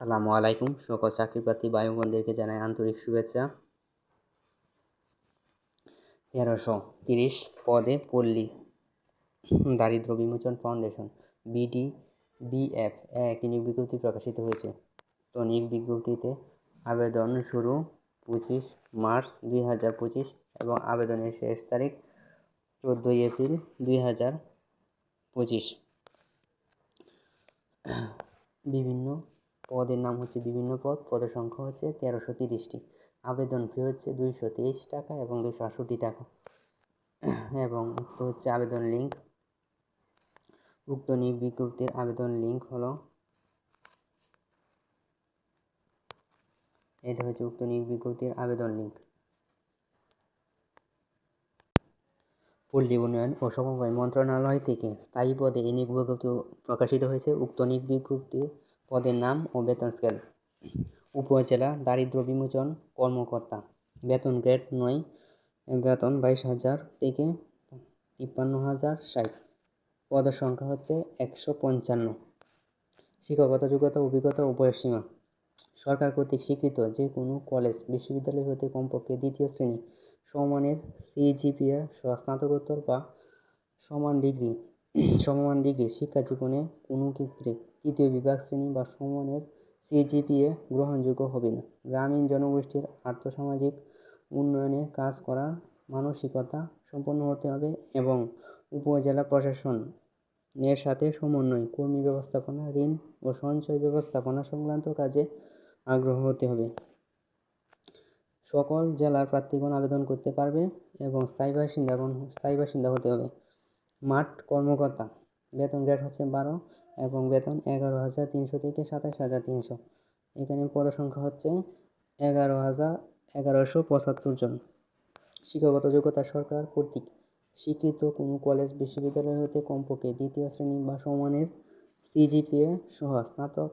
আসসালামু আলাইকুম। সকল চাকরিপ্রার্থী ভাই বোনদেরকে জানাই আন্তরিক শুভেচ্ছা। তেরোশো তিরিশ পদে পল্লী দারিদ্র বিমোচন ফাউন্ডেশন, বিডি, বিএফ এক নিয়োগ বিজ্ঞপ্তি প্রকাশিত হয়েছে। তো নিয়োগ বিজ্ঞপ্তিতে আবেদন শুরু পঁচিশ মার্চ দুই হাজার পঁচিশ এবং আবেদনের শেষ তারিখ চোদ্দোই এপ্রিল দুই হাজার পঁচিশ। বিভিন্ন পদের নাম হচ্ছে বিভিন্ন পদ, পদের সংখ্যা হচ্ছে তেরোশো তিরিশটি। আবেদন ফি হচ্ছে দুইশো তেইশ টাকা এবং দুশো আটষট্টি টাকা। এবং উক্ত হচ্ছে আবেদন লিঙ্ক উক্ত নিয়োগ বিজ্ঞপ্তির আবেদন লিঙ্ক হলো, এটা হচ্ছে উক্ত নিয়োগ বিজ্ঞপ্তির আবেদন লিঙ্ক পল্লী উন্নয়ন ও সমবায় মন্ত্রণালয় থেকে স্থায়ী পদে এই নিয়োগ বিজ্ঞপ্তি প্রকাশিত হয়েছে। উক্ত নিয়োগ বিজ্ঞপ্তির পদের নাম ও বেতন স্কেল উপজেলা দারিদ্র বিমোচন কর্মকর্তা। বেতন গ্রেড নয়, বেতন বাইশ হাজার থেকে তিপ্পান্ন হাজার ষাট। পদের সংখ্যা হচ্ছে একশো পঞ্চান্ন। শিক্ষাগত যোগ্যতা, অভিজ্ঞতা ও বয়সসীমা সরকার কর্তৃক স্বীকৃত যে কোনো কলেজ, বিশ্ববিদ্যালয় হতে কমপক্ষে দ্বিতীয় শ্রেণি। সমমানের সিজিপিএ স্নাতকোত্তর বা সমান ডিগ্রি সমমান ডিগ্রি শিক্ষা জীবনে কোনো ক্ষেত্রে তৃতীয় বিভাগ শ্রেণি বা সমমানের সিজিপিএ গ্রহণযোগ্য হবে না। গ্রামীণ জনগোষ্ঠীর আর্থসামাজিক উন্নয়নে কাজ করার মানসিকতা সম্পন্ন হতে হবে এবং উপজেলা প্রশাসন এর সাথে সমন্বয়, কর্মী ব্যবস্থাপনা, ঋণ ও সঞ্চয় ব্যবস্থাপনা সংক্রান্ত কাজে আগ্রহ হতে হবে। সকল জেলার প্রার্থীগণ আবেদন করতে পারবে এবং স্থায়ী বাসিন্দাগণ স্থায়ী বাসিন্দা হতে হবে। মাঠ কর্মকর্তা। বেতন গ্রেড হচ্ছে বারো এবং বেতন এগারো হাজার তিনশো থেকে সাতাশ হাজার তিনশো। এখানে পদসংখ্যা হচ্ছে এগারো হাজার এগারোশো পঁচাত্তর জন। শিক্ষাগত যোগ্যতা সরকার কর্তৃক স্বীকৃত কোনো কলেজ, বিশ্ববিদ্যালয় হতে কমপক্ষে দ্বিতীয় শ্রেণি বা সমানের সিজিপিএ সহ স্নাতক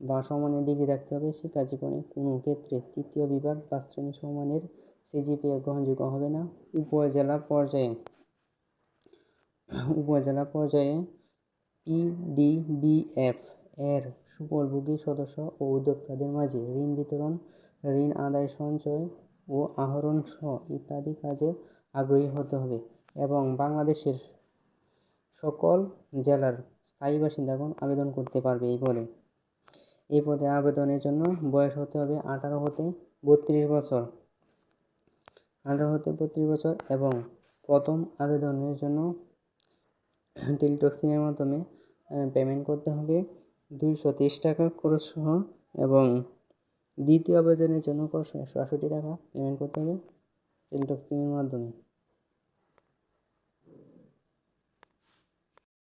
বা সমানের ডিগ্রি রাখতে হবে। শিক্ষা জীবনে কোনো ক্ষেত্রে তৃতীয় বিভাগ বা শ্রেণি সমানের সিজিপিএ গ্রহণযোগ্য হবে না। উপজেলা পর্যায়ে উপজেলা পর্যায়ে পিডিবিএফ এর সুফলভোগী সদস্য ও উদ্যোক্তাদের মাঝে ঋণ বিতরণ, ঋণ আদায় সঞ্চয় ও আহরণ সহ ইত্যাদি কাজে আগ্রহী হতে হবে এবং বাংলাদেশের সকল জেলার স্থায়ী বাসিন্দাগণ আবেদন করতে পারবে এই পদে। এই পদে আবেদনের জন্য বয়স হতে হবে আঠারো হতে বত্রিশ বছর। আঠারো হতে বত্রিশ বছর এবং প্রথম আবেদনের জন্য টেলিটক মাধ্যমে পেমেন্ট করতে হবে। দুইশো তেইশ টাকা খরচ সহ এবং দ্বিতীয় আবেদনের জন্য একশো আটষট্টি টাকা পেমেন্ট করতে হবে। টেলিটক সিমের মাধ্যমে।